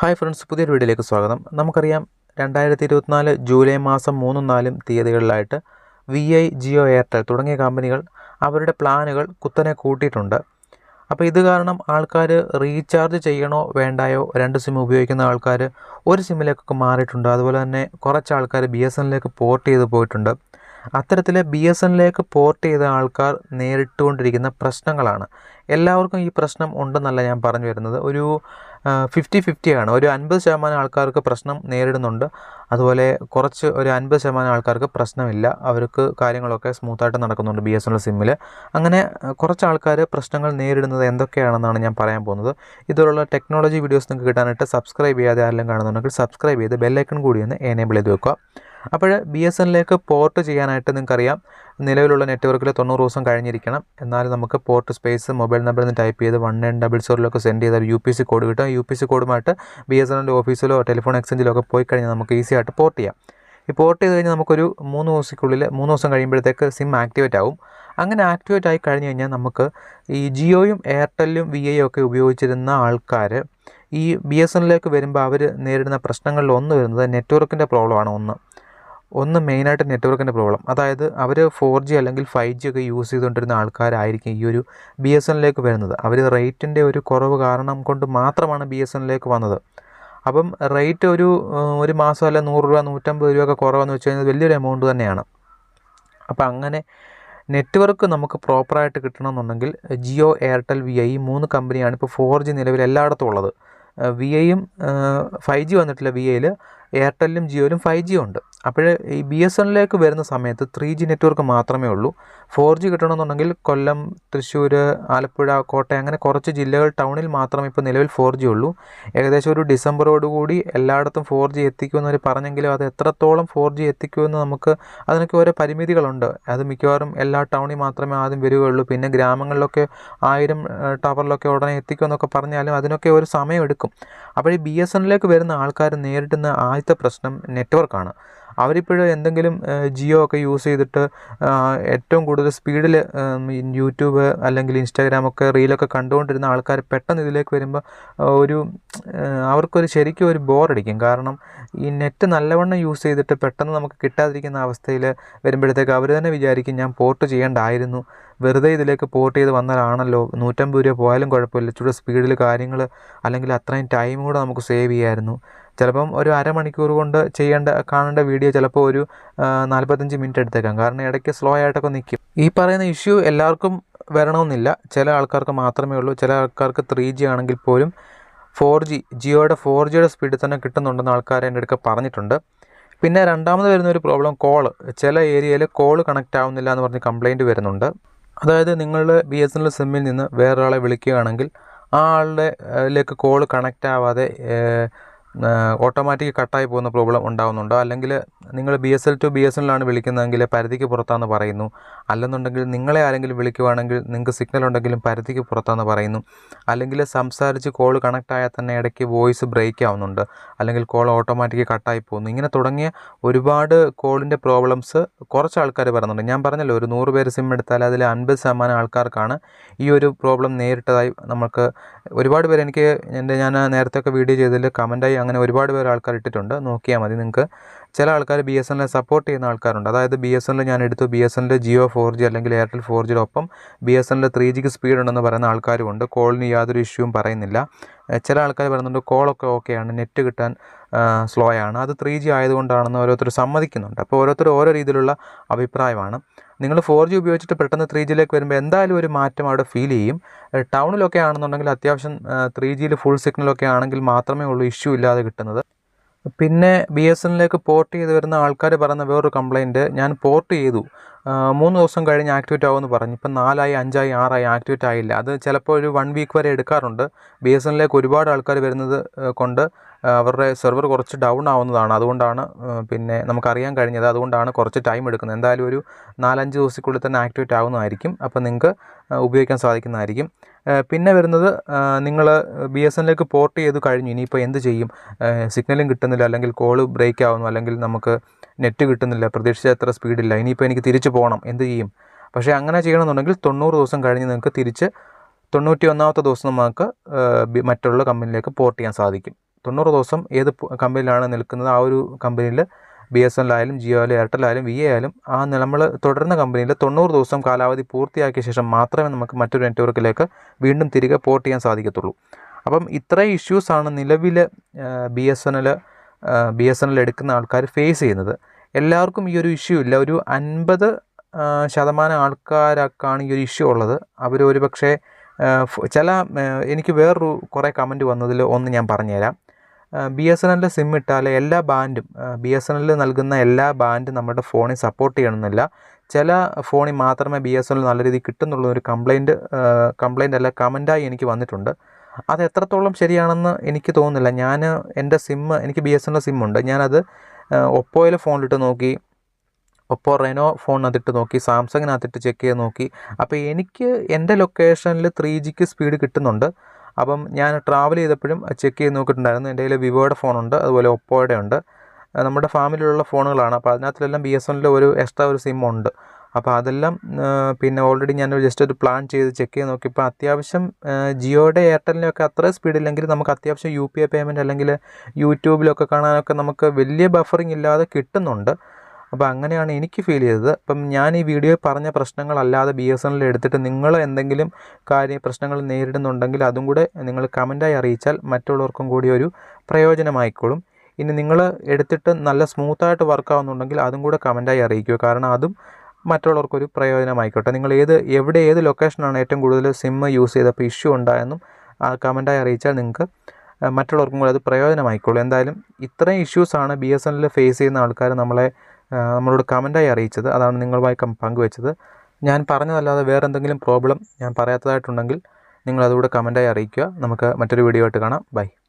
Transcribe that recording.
Hi friends പുതിയൊരു വീഡിയോയിലേക്ക് സ്വാഗതം. നമുക്കറിയാം രണ്ടായിരത്തി ഇരുപത്തിനാല് ജൂലൈ മാസം മൂന്നും നാലും തീയതികളിലായിട്ട് വി ഐ ജിയോ എയർടെൽ തുടങ്ങിയ കമ്പനികൾ അവരുടെ പ്ലാനുകൾ കുത്തനെ കൂട്ടിയിട്ടുണ്ട്. അപ്പോൾ ഇത് കാരണം ആൾക്കാർ റീചാർജ് ചെയ്യണോ വേണ്ടായോ രണ്ട് സിം ഉപയോഗിക്കുന്ന ആൾക്കാർ ഒരു സിമ്മിലേക്കൊക്കെ മാറിയിട്ടുണ്ട്. അതുപോലെ തന്നെ കുറച്ച് ആൾക്കാർ ബി എസ് എന്നിലേക്ക് പോർട്ട് ചെയ്ത് പോയിട്ടുണ്ട്. അത്തരത്തിൽ ബി എസ് എന്നിലേക്ക് പോർട്ട് ചെയ്ത ആൾക്കാർ നേരിട്ടുകൊണ്ടിരിക്കുന്ന പ്രശ്നങ്ങളാണ്. എല്ലാവർക്കും ഈ പ്രശ്നം ഉണ്ടെന്നല്ല ഞാൻ പറഞ്ഞു വരുന്നത്. ഒരു ഫിഫ്റ്റി ആണ്. ഒരു അൻപത് ശതമാനം ആൾക്കാർക്ക് പ്രശ്നം നേരിടുന്നുണ്ട്. അതുപോലെ കുറച്ച് ഒരു അൻപത് ശതമാനം ആൾക്കാർക്ക് പ്രശ്നമില്ല. അവർക്ക് കാര്യങ്ങളൊക്കെ സ്മൂത്തായിട്ട് നടക്കുന്നുണ്ട് ബി എസ് എൻ എൽ സിമ്മിൽ അങ്ങനെ കുറച്ച് ആൾക്കാർ പ്രശ്നങ്ങൾ നേരിടുന്നത് എന്തൊക്കെയാണെന്നാണ് ഞാൻ പറയാൻ പോകുന്നത്. ഇതുപോലുള്ള ടെക്നോളജി വീഡിയോസ് നിങ്ങൾക്ക് കിട്ടാനായിട്ട് സബ്സ്ക്രൈബ് ചെയ്യാതെ ആരെല്ലാം കാണുന്നുണ്ടെങ്കിൽ സബ്സ്ക്രൈബ് ചെയ്ത് ബെല്ലൈക്കൺ കൂടി ഒന്ന് എനേബിൾ ചെയ്ത് വെക്കുക. അപ്പോൾ ബി എസ് എന്നിലേക്ക് പോർട്ട് ചെയ്യാനായിട്ട് നിങ്ങൾക്കറിയാം. നിലവിലുള്ള നെറ്റ്വർക്കിൽ തൊണ്ണൂറ് ദിവസം കഴിഞ്ഞിരിക്കണം. എന്നാൽ നമുക്ക് പോർട്ട് സ്പേസ് മൊബൈൽ നമ്പറിൽ നിന്ന് ടൈപ്പ് ചെയ്ത് വൺ നയൻ ഡബിൾ സീറോയിലൊക്കെ സെൻഡ് ചെയ്താൽ യു പി സി കോഡ് കിട്ടും. യു പി സി കോഡുമായിട്ട് ബി എസ് എന്റെ ഓഫീസിലോ ടെലിഫോൺ എക്സ്ചേഞ്ചിലോ ഒക്കെ പോയി കഴിഞ്ഞാൽ നമുക്ക് ഈസി ആയിട്ട് പോർട്ട് ചെയ്യാം. ഈ പോർട്ട് ചെയ്ത് കഴിഞ്ഞാൽ നമുക്കൊരു മൂന്ന് ദിവസത്തിനുള്ളിൽ മൂന്ന് ദിവസം കഴിയുമ്പോഴത്തേക്ക് സിം ആക്ടിവേറ്റ് ആവും. അങ്ങനെ ആക്ടിവേറ്റ് ആയി കഴിഞ്ഞ് കഴിഞ്ഞാൽ നമുക്ക് ഈ ജിയോയും എയർടെല്ലും വി ഐ ഒക്കെ ഉപയോഗിച്ചിരുന്ന ആൾക്കാർ ഈ ബി എസ് എന്നിലേക്ക് വരുമ്പോൾ അവർ നേരിടുന്ന പ്രശ്നങ്ങളിൽ ഒന്ന് വരുന്നത് നെറ്റ്വർക്കിന്റെ പ്രോബ്ലമാണ് ഒന്ന്. ഒന്ന് മെയിനായിട്ട് നെറ്റ്വർക്കിന്റെ പ്രോബ്ലം. അതായത് അവർ ഫോർ ജി അല്ലെങ്കിൽ ഫൈവ് ജി ഒക്കെ യൂസ് ചെയ്തുകൊണ്ടിരുന്ന ആൾക്കാരായിരിക്കും ഈ ഒരു ബി എസ് എന്നിലേക്ക് വരുന്നത്. അവർ റേറ്റിന്റെ ഒരു കുറവ് കാരണം കൊണ്ട് മാത്രമാണ് ബി എസ് എന്നിലേക്ക് വന്നത്. അപ്പം റേറ്റ് ഒരു ഒരു മാസം അല്ല നൂറ് രൂപ നൂറ്റമ്പത് രൂപ ഒക്കെ കുറവെന്ന് വെച്ച് കഴിഞ്ഞാൽ വലിയൊരു എമൗണ്ട് തന്നെയാണ്. അപ്പം അങ്ങനെ നെറ്റ്വർക്ക് നമുക്ക് പ്രോപ്പറായിട്ട് കിട്ടണമെന്നുണ്ടെങ്കിൽ ജിയോ എയർടെൽ വി ഐ മൂന്ന് കമ്പനിയാണ് ഇപ്പോൾ ഫോർ ജി നിലവിൽ എല്ലായിടത്തും ഉള്ളത്. വി ഐയും ഫൈവ് ജി വന്നിട്ടില്ല വി ഐയിൽ. എയർടെല്ലും ജിയോയിലും ഫൈവ് ജി ഉണ്ട്. അപ്പോൾ ഈ ബി എസ് എന്നിലേക്ക് വരുന്ന സമയത്ത് ത്രീ ജി നെറ്റ്വർക്ക് മാത്രമേ ഉള്ളൂ. ഫോർ ജി കിട്ടണമെന്നുണ്ടെങ്കിൽ കൊല്ലം തൃശ്ശൂർ ആലപ്പുഴ കോട്ടയം അങ്ങനെ കുറച്ച് ജില്ലകൾ ടൗണിൽ മാത്രമേ ഇപ്പോൾ നിലവിൽ ഫോർ ജി ഉള്ളൂ. ഏകദേശം ഒരു ഡിസംബറോടുകൂടി എല്ലായിടത്തും ഫോർ ജി എത്തിക്കുമെന്ന് അവർ പറഞ്ഞെങ്കിലും അത് എത്രത്തോളം ഫോർ ജി എത്തിക്കുമെന്ന് നമുക്ക് അതിനൊക്കെ ഓരോ പരിമിതികളുണ്ട്. അത് മിക്കവാറും എല്ലാ ടൗണിൽ മാത്രമേ ആദ്യം വരികയുള്ളൂ. പിന്നെ ഗ്രാമങ്ങളിലൊക്കെ ആയിരം ടവറിലൊക്കെ ഉടനെ എത്തിക്കുമെന്നൊക്കെ പറഞ്ഞാലും അതിനൊക്കെ ഒരു സമയമെടുക്കും അപ്പോൾ ഈ ബി എസ് എന്നിലേക്ക് വരുന്ന ആൾക്കാർ നേരിടുന്ന ആദ്യത്തെ പ്രശ്നം നെറ്റ്വർക്കാണ്. അവരിപ്പോഴും എന്തെങ്കിലും ജിയോ ഒക്കെ യൂസ് ചെയ്തിട്ട് ഏറ്റവും കൂടുതൽ സ്പീഡിൽ യൂട്യൂബ് അല്ലെങ്കിൽ ഇൻസ്റ്റാഗ്രാം ഒക്കെ റീലൊക്കെ കണ്ടുകൊണ്ടിരുന്ന ആൾക്കാർ പെട്ടെന്ന് ഇതിലേക്ക് വരുമ്പോൾ ഒരു അവർക്കൊരു ശരിക്കും ഒരു ബോറടിക്കും. കാരണം ഈ നെറ്റ് നല്ലവണ്ണം യൂസ് ചെയ്തിട്ട് പെട്ടെന്ന് നമുക്ക് കിട്ടാതിരിക്കുന്ന അവസ്ഥയിൽ വരുമ്പോഴത്തേക്ക് അവർ തന്നെ വിചാരിക്കും ഞാൻ പോർട്ട് ചെയ്യേണ്ടായിരുന്നു. വെറുതെ ഇതിലേക്ക് പോർട്ട് ചെയ്ത് വന്നാലാണല്ലോ നൂറ്റമ്പത് രൂപ പോയാലും കുഴപ്പമില്ല. ഇച്ചിരി സ്പീഡിൽ കാര്യങ്ങൾ അല്ലെങ്കിൽ അത്രയും ടൈം കൂടെ നമുക്ക് സേവ് ചെയ്യായിരുന്നു. ചിലപ്പം ഒരു അരമണിക്കൂർ കൊണ്ട് ചെയ്യേണ്ട കാണേണ്ട വീഡിയോ ചിലപ്പോൾ ഒരു നാൽപ്പത്തഞ്ച് മിനിറ്റ് എടുത്തേക്കാം. കാരണം ഇടയ്ക്ക് സ്ലോ ആയിട്ടൊക്കെ നിൽക്കും ഈ പറയുന്ന ഇഷ്യൂ എല്ലാവർക്കും വരണമെന്നില്ല. ചില ആൾക്കാർക്ക് മാത്രമേ ഉള്ളൂ. ചില ആൾക്കാർക്ക് ത്രീ ജി ആണെങ്കിൽ പോലും ഫോർ ജി ജിയോയുടെ ഫോർ ജിയുടെ സ്പീഡിൽ തന്നെ കിട്ടുന്നുണ്ടെന്ന് ആൾക്കാർ എന്റെ അടുക്ക പറഞ്ഞിട്ടുണ്ട്. പിന്നെ രണ്ടാമത് വരുന്ന ഒരു പ്രോബ്ലം കോൾ ചില ഏരിയയിൽ കോൾ കണക്റ്റ് ആവുന്നില്ല എന്ന് പറഞ്ഞ് കംപ്ലൈന്റ് വരുന്നുണ്ട്. അതായത് നിങ്ങളുടെ ബി എസ് എൻ എൽ സിമ്മിൽ നിന്ന് വേറൊരാളെ വിളിക്കുകയാണെങ്കിൽ ആ ആളുടെ ലേക്ക് കോൾ കണക്റ്റ് ആവാതെ ഓട്ടോമാറ്റിക് കട്ടായി പോകുന്ന പ്രോബ്ലം ഉണ്ടാകുന്നുണ്ടോ അല്ലെങ്കിൽ നിങ്ങൾ B S L to B S എല്ലാണ് വിളിക്കുന്നതെങ്കിൽ പരിധിക്ക് പുറത്താന്ന് പറയുന്നു. അല്ലെന്നുണ്ടെങ്കിൽ നിങ്ങളെ ആരെങ്കിലും വിളിക്കുവാണെങ്കിൽ നിങ്ങൾക്ക് സിഗ്നൽ ഉണ്ടെങ്കിലും പരിധിക്ക് പുറത്താന്ന് പറയുന്നു. അല്ലെങ്കിൽ സംസാരിച്ച് കോൾ കണക്റ്റായാൽ തന്നെ ഇടയ്ക്ക് വോയിസ് ബ്രേക്ക് ആവുന്നുണ്ട്. അല്ലെങ്കിൽ കോൾ ഓട്ടോമാറ്റിക് കട്ടായി പോകുന്നു. ഇങ്ങനെ തുടങ്ങിയ ഒരുപാട് കോളിന്റെ പ്രോബ്ലംസ് കുറച്ച് ആൾക്കാർ പറയുന്നുണ്ട്. ഞാൻ പറഞ്ഞല്ലോ ഒരു നൂറ് പേര് സിം എടുത്താൽ അതിൽ അൻപത് ശതമാനം ആൾക്കാർക്കാണ് ഈ ഒരു പ്രോബ്ലം നേരിട്ടതായി നമുക്ക് ഒരുപാട് പേര് എനിക്ക് എന്റെ ഞാൻ നേരത്തെ ഒക്കെ വീഡിയോ ചെയ്തതിൽ കമന്റായി അങ്ങനെ ഒരുപാട് പേർ ആൾക്കാർ ഇട്ടിട്ടുണ്ട് നോക്കിയാൽ മതി നിങ്ങൾക്ക്. ചില ആൾക്കാർ ബി എസ് എൻ സപ്പോർട്ട് ചെയ്യുന്ന ആൾക്കാരുണ്ട്. അതായത് ബി എസ് എൻ ഞാൻ എടുത്തു. B S N Jio four G അല്ലെങ്കിൽ എയർടെൽ ഫോർ ഒപ്പം ബി എസ് എൻ ത്രീ ജിക്ക് സ്പീഡ് ഉണ്ടെന്ന് പറയുന്ന ആൾക്കാരും ഉണ്ട് കോളിന് യാതൊരു ഇഷ്യൂവും പറയുന്നില്ല. ചില ആൾക്കാർ പറയുന്നുണ്ട് കോളൊക്കെ ഓക്കെയാണ് നെറ്റ് കിട്ടാൻ സ്ലോ ആണ്. അത് ത്രീ ജി ആയതുകൊണ്ടാണെന്ന് ഓരോരുത്തർ സമ്മതിക്കുന്നുണ്ട്. അപ്പോൾ ഓരോരുത്തർ ഓരോ രീതിയിലുള്ള അഭിപ്രായമാണ്. നിങ്ങൾ ഫോർ ജി ഉപയോഗിച്ചിട്ട് പെട്ടെന്ന് ത്രീ ജിയിലേക്ക് വരുമ്പോൾ എന്തായാലും ഒരു മാറ്റം അവിടെ ഫീൽ ചെയ്യും. ടൗണിലൊക്കെ ആണെന്നുണ്ടെങ്കിൽ അത്യാവശ്യം ത്രീ ജിയിൽ ഫുൾ സിഗ്നലൊക്കെ ആണെങ്കിൽ മാത്രമേ ഉള്ളൂ ഇഷ്യൂ ഇല്ലാതെ കിട്ടുന്നത്. പിന്നെ ബി എസ് എന്നിലേക്ക് പോർട്ട് ചെയ്ത് വരുന്ന ആൾക്കാർ പറയുന്ന വേറൊരു കംപ്ലയിന്റ് ഞാൻ പോർട്ട് ചെയ്തു. മൂന്ന് ദിവസം കഴിഞ്ഞ് ആക്ടിവേറ്റ് ആവുമെന്ന് പറഞ്ഞു. ഇപ്പം നാലായി അഞ്ചായി ആറായി ആക്ടിവേറ്റ് ആയില്ല. അത് ചിലപ്പോൾ ഒരു വൺ വീക്ക് വരെ എടുക്കാറുണ്ട്. ബി എസ് എന്നിലേക്ക് ഒരുപാട് ആൾക്കാർ വരുന്നത് കൊണ്ട് അവരുടെ സെർവർ കുറച്ച് ഡൗൺ ആവുന്നതാണ്. അതുകൊണ്ടാണ് പിന്നെ നമുക്കറിയാൻ കഴിഞ്ഞത്. അതുകൊണ്ടാണ് കുറച്ച് ടൈം എടുക്കുന്നത്. എന്തായാലും ഒരു നാലഞ്ച് ദിവസത്തിനുള്ളിൽ തന്നെ ആക്ടിവേറ്റ് ആവുന്നതായിരിക്കും. അപ്പോൾ നിങ്ങൾക്ക് ഉപയോഗിക്കാൻ സാധിക്കുന്നതായിരിക്കും. പിന്നെ വരുന്നത് നിങ്ങൾ ബി എസ് എന്നിലേക്ക് പോർട്ട് ചെയ്ത് കഴിഞ്ഞു. ഇനിയിപ്പോൾ എന്ത് ചെയ്യും? സിഗ്നലും കിട്ടുന്നില്ല. അല്ലെങ്കിൽ കോൾ ബ്രേക്ക് ആവുന്നു അല്ലെങ്കിൽ നമുക്ക് നെറ്റ് കിട്ടുന്നില്ല. പ്രതീക്ഷിച്ച അത്ര സ്പീഡില്ല. ഇനിയിപ്പോൾ എനിക്ക് തിരിച്ചു പോകണം എന്ത് ചെയ്യും? പക്ഷേ അങ്ങനെ ചെയ്യണമെന്നുണ്ടെങ്കിൽ തൊണ്ണൂറ് ദിവസം കഴിഞ്ഞ് നിങ്ങൾക്ക് തിരിച്ച് തൊണ്ണൂറ്റി ഒന്നാമത്തെ ദിവസം നമുക്ക് മറ്റുള്ള കമ്പനിയിലേക്ക് പോർട്ട് ചെയ്യാൻ സാധിക്കും. തൊണ്ണൂറ് ദിവസം ഏത് കമ്പനിയിലാണ് നിൽക്കുന്നത്? ആ ഒരു കമ്പനിയിൽ ബി എസ് എൻ എൽ ആയാലും ജിയോ ആയാലും എയർടെൽ ആയാലും വി എ ആയാലും ആ നമ്മൾ തുടരുന്ന കമ്പനിയിൽ തൊണ്ണൂറ് ദിവസം കാലാവധി പൂർത്തിയാക്കിയ ശേഷം മാത്രമേ നമുക്ക് മറ്റൊരു നെറ്റ്വർക്കിലേക്ക് വീണ്ടും തിരികെ പോർട്ട് ചെയ്യാൻ സാധിക്കത്തുള്ളൂ. അപ്പം ഇത്രയും ഇഷ്യൂസാണ് നിലവിൽ B S N L B S N L എടുക്കുന്ന ആൾക്കാർ ഫേസ് ചെയ്യുന്നത്. എല്ലാവർക്കും ഈ ഒരു ഇഷ്യൂ ഇല്ല. ഒരു അൻപത് ശതമാനം ആൾക്കാരൊക്കെയാണ് ഈ ഒരു ഇഷ്യൂ ഉള്ളത്. അവർ ഒരു പക്ഷേ ചില എനിക്ക് വേറൊരു കുറേ കമന്റ് വന്നതിൽ ഒന്ന് ഞാൻ പറഞ്ഞുതരാം. ബി എസ് എൻ എല്ലിന്റെ സിം ഇട്ടാൽ എല്ലാ ബാൻഡും ബി എസ് എൻ എല്ലിൽ നൽകുന്ന എല്ലാ ബാൻഡും നമ്മുടെ ഫോണിൽ സപ്പോർട്ട് ചെയ്യണമെന്നില്ല. ചില ഫോണിൽ മാത്രമേ ബി എസ് എൻ എൽ നല്ല രീതിയിൽ കിട്ടുന്നുള്ളൂ ഒരു കംപ്ലൈന്റ് കംപ്ലൈന്റ് അല്ല കമന്റായി എനിക്ക് വന്നിട്ടുണ്ട്. അത് എത്രത്തോളം ശരിയാണെന്ന് എനിക്ക് തോന്നുന്നില്ല. ഞാൻ എന്റെ സിം എനിക്ക് ബി എസ് എൻ എൽ സിമ്മുണ്ട് ഞാനത് ഒപ്പോയിലെ ഫോണിലിട്ട് നോക്കി ഒപ്പോ റെനോ ഫോണിനകത്തിട്ട് നോക്കി സാംസങ്ങിനകത്തിട്ട് ചെക്ക് ചെയ്ത് നോക്കി. അപ്പോൾ എനിക്ക് എന്റെ ലൊക്കേഷനിൽ ത്രീ ജിക്ക് സ്പീഡ് കിട്ടുന്നുണ്ട്. അപ്പം ഞാൻ ട്രാവൽ ചെയ്തപ്പോഴും ചെക്ക് ചെയ്ത് നോക്കിയിട്ടുണ്ടായിരുന്നു. എന്റെ കയ്യിൽ വിവോയുടെ ഫോണുണ്ട് അതുപോലെ ഒപ്പോയുടെ ഉണ്ട്. നമ്മുടെ ഫാമിലിയിലുള്ള ഫോണുകളാണ്. അപ്പോൾ അതിനകത്തിലെല്ലാം ബി എസ് എൻ ഒരു എക്സ്ട്രാ ഒരു സിം ഉണ്ട്. അപ്പോൾ അതെല്ലാം പിന്നെ ഓൾറെഡി ഞാൻ ജസ്റ്റ് ഒരു പ്ലാൻ ചെയ്ത് ചെക്ക് ചെയ്ത് നോക്കിയപ്പോൾ അത്യാവശ്യം ജിയോയുടെ എയർടെലിന്റെ ഒക്കെ അത്ര സ്പീഡില്ലെങ്കിൽ നമുക്ക് അത്യാവശ്യം യു പി ഐ പേയ്മെന്റ് അല്ലെങ്കിൽ യൂട്യൂബിലൊക്കെ കാണാനൊക്കെ നമുക്ക് വലിയ ബഫറിങ് ഇല്ലാതെ കിട്ടുന്നുണ്ട്. അപ്പോൾ അങ്ങനെയാണ് എനിക്ക് ഫീൽ ചെയ്തത്. അപ്പം ഞാൻ ഈ വീഡിയോ പറഞ്ഞ പ്രശ്നങ്ങളല്ലാതെ ബി എസ് എൻ എൽ എടുത്തിട്ട് നിങ്ങൾ എന്തെങ്കിലും കാര്യ പ്രശ്നങ്ങൾ നേരിടുന്നുണ്ടെങ്കിൽ അതും കൂടെ നിങ്ങൾ കമന്റായി അറിയിച്ചാൽ മറ്റുള്ളവർക്കും കൂടി ഒരു പ്രയോജനമായിക്കോളും. ഇനി നിങ്ങൾ എടുത്തിട്ട് നല്ല സ്മൂത്തായിട്ട് വർക്കാവുന്നുണ്ടെങ്കിൽ അതും കൂടെ കമന്റായി അറിയിക്കുക. കാരണം അതും മറ്റുള്ളവർക്കൊരു പ്രയോജനമായിക്കോട്ടെ. നിങ്ങൾ ഏത് എവിടെ ഏത് ലൊക്കേഷനാണ് ഏറ്റവും കൂടുതൽ സിം യൂസ് ചെയ്തപ്പോൾ ഇഷ്യൂ ഉണ്ടായെന്നും ആ കമന്റായി അറിയിച്ചാൽ നിങ്ങൾക്ക് മറ്റുള്ളവർക്കും കൂടെ അത് പ്രയോജനമായിക്കോളും. എന്തായാലും ഇത്രയും ഇഷ്യൂസാണ് ബി എസ് എൻ എല്ലിൽ ഫേസ് ചെയ്യുന്ന ആൾക്കാർ നമ്മളെ നമ്മളോട് കമന്റായി അറിയിച്ചത്. അതാണ് നിങ്ങളുമായി പങ്കുവെച്ചത്. ഞാൻ പറഞ്ഞതല്ലാതെ വേറെ എന്തെങ്കിലും പ്രോബ്ലം ഞാൻ പറയാത്തതായിട്ടുണ്ടെങ്കിൽ നിങ്ങളതുകൂടെ കമന്റായി അറിയിക്കുക. നമുക്ക് മറ്റൊരു വീഡിയോ ആയിട്ട് കാണാം. ബൈ.